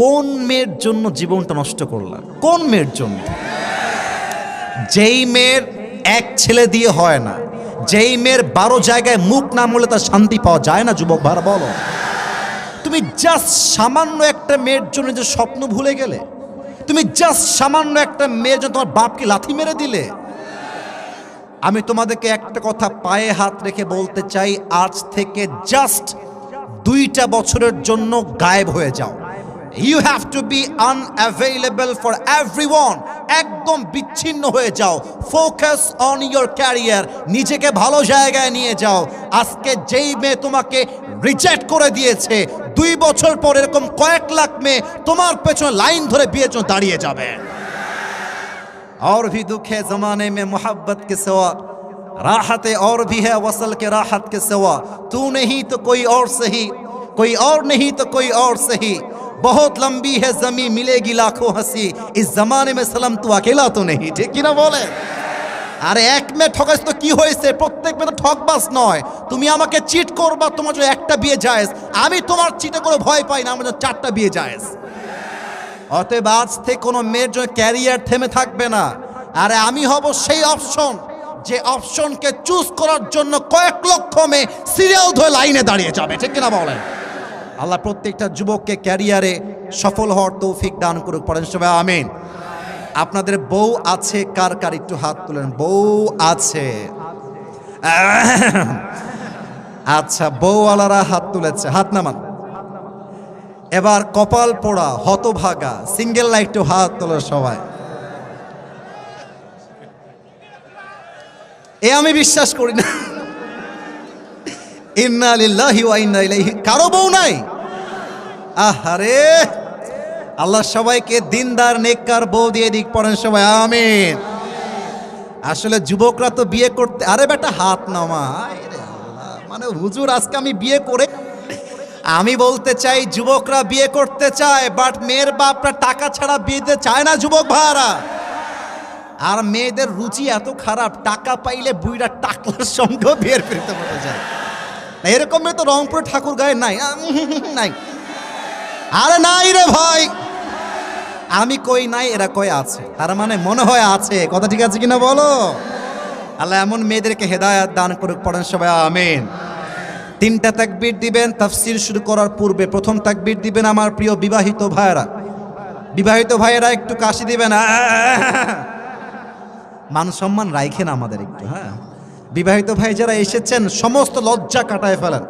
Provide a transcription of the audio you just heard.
কোন মেয়ের জন্য জীবনটা নষ্ট করলাম? কোন মেয়ের জন্য? যেই মেয়ের এক ছেলে দিয়ে হয় না, যেই মেয়ের বারো জায়গায় মুখ না মরলে তার শান্তি পাওয়া যায় না, যুবক ভাড়া বলো। তুমি জাস্ট সামান্য একটা মেয়ের জন্য যে স্বপ্ন ভুলে গেলে, তুমি জাস্ট সামান্য একটা মেয়ের জন্য তোমার বাপকে লাথি মেরে দিলে। আমি তোমাদেরকে একটা কথা পায়ে হাত রেখে বলতে চাই, আজ থেকে জাস্ট দুইটা বছরের জন্য গায়েব হয়ে যাও। you have to be unavailable for every একদম বিচ্ছিন্ন হয়ে যাও ফোকাস অন ইয়োর ক্যারিয়ার নিজেকে ভালো জায়গায় নিয়ে যাও আজকে যেই মেয়ে তোমাকে রিজেক্ট করে দিয়েছে দুই বছর পর এরকম কয়েক লাখ মেয়ে তোমার পেছনে লাইন ধরে বিয়ের জন্য দাঁড়িয়ে যাবে और भी दुख है जमाने में मोहब्बत के सिवा राहत और भी है वसल के राहत के सिवा तू नहीं तो कोई और सही कोई और नहीं तो कोई और सही बहुत लंबी है जमी मिलेगी लाखों हंसी इस जमाने में सलम तू अकेला तो नहीं ठीक কি না বলে আরে এক মেয়ে ঠকাস তো কি হয়েছে প্রত্যেক মেয়ে তো ঠকবাস নয় তুমি আমাকে চিট করবা তোমার জন্য একটা বিয়ে জায়েজ আমি তোমার চিটে করে ভয় পাই না আমার জন্য চারটা বিয়ে জায়েজ অতএব আজ থেকে কোনো মেয়ের জন্য ক্যারিয়ার থেমে থাকবে না আরে আমি হব সেই অপশন যে অপশনকে চুজ করার জন্য কয়েক লক্ষ মেয়ে সিরিয়াল ধরে লাইনে দাঁড়িয়ে যাবে ঠিক কিনা বলেন আল্লাহ প্রত্যেকটা যুবককে ক্যারিয়ারে সফল হওয়ার তৌফিক দান করুক। পড়েন সবাই, আমিন। আপনাদের বউ আছে, কার কার একটু হাত তুলেন। বউ আছে। আচ্ছা বউওয়ালারা হাত তুলেছে। হাত নামান। এবার কপাল পোড়া, হতভাগা, সিঙ্গেল লাইট একটু হাত তোলো সবাই। এ আমি বিশ্বাস করি না। ইন্না লিল্লাহি ওয়া ইন্না ইলাইহি, কারও বউ নাই। আহারে। আল্লাহ সবাইকে দিনদার, নেককার, বউ দিয়ে দিক পড়েন সবাই, আমিন। আসলে যুবকরা তো বিয়ে করতে আরে বেটা হাত নামা মানে হুজুর, আজকে আমি বিয়ে করে আমি বলতে চাই, যুবকরা বিয়ে করতে চায়, বাট মেয়ের বাপরা টাকা ছাড়া বিয়ে চায় না যুবক ভাড়া আর মেয়েদের রুচি এত খারাপ, টাকা পাইলে বুইরা টাকলার সঙ্গে বিয়ের ফিরতে পারা যায়। এরকম মেয়ে তো রংপুর ঠাকুর গায়ে নাই নাই। আরে নাই রে ভাই। আমি কই নাই, এরা কই আছে? তার মানে মনে হয় আছে। কথা ঠিক আছে কিনা বলো? আল্লাহ এমন মেয়েদেরকে হেদায়াত দান করুক, পড়েন সবাই, আমিন। তিনটা তাকবীর দিবেন, তাফসির শুরু করার পূর্বে প্রথম তাকবীর দিবেন আমার প্রিয় বিবাহিত ভাইয়েরা। বিবাহিত ভাইয়েরা, একটু কাশি দিবেন! মান সম্মান রাইখেন আমাদের একটু হ্যাঁ। বিবাহিত ভাই যারা এসেছেন, সমস্ত লজ্জা কাটায় ফেলেন।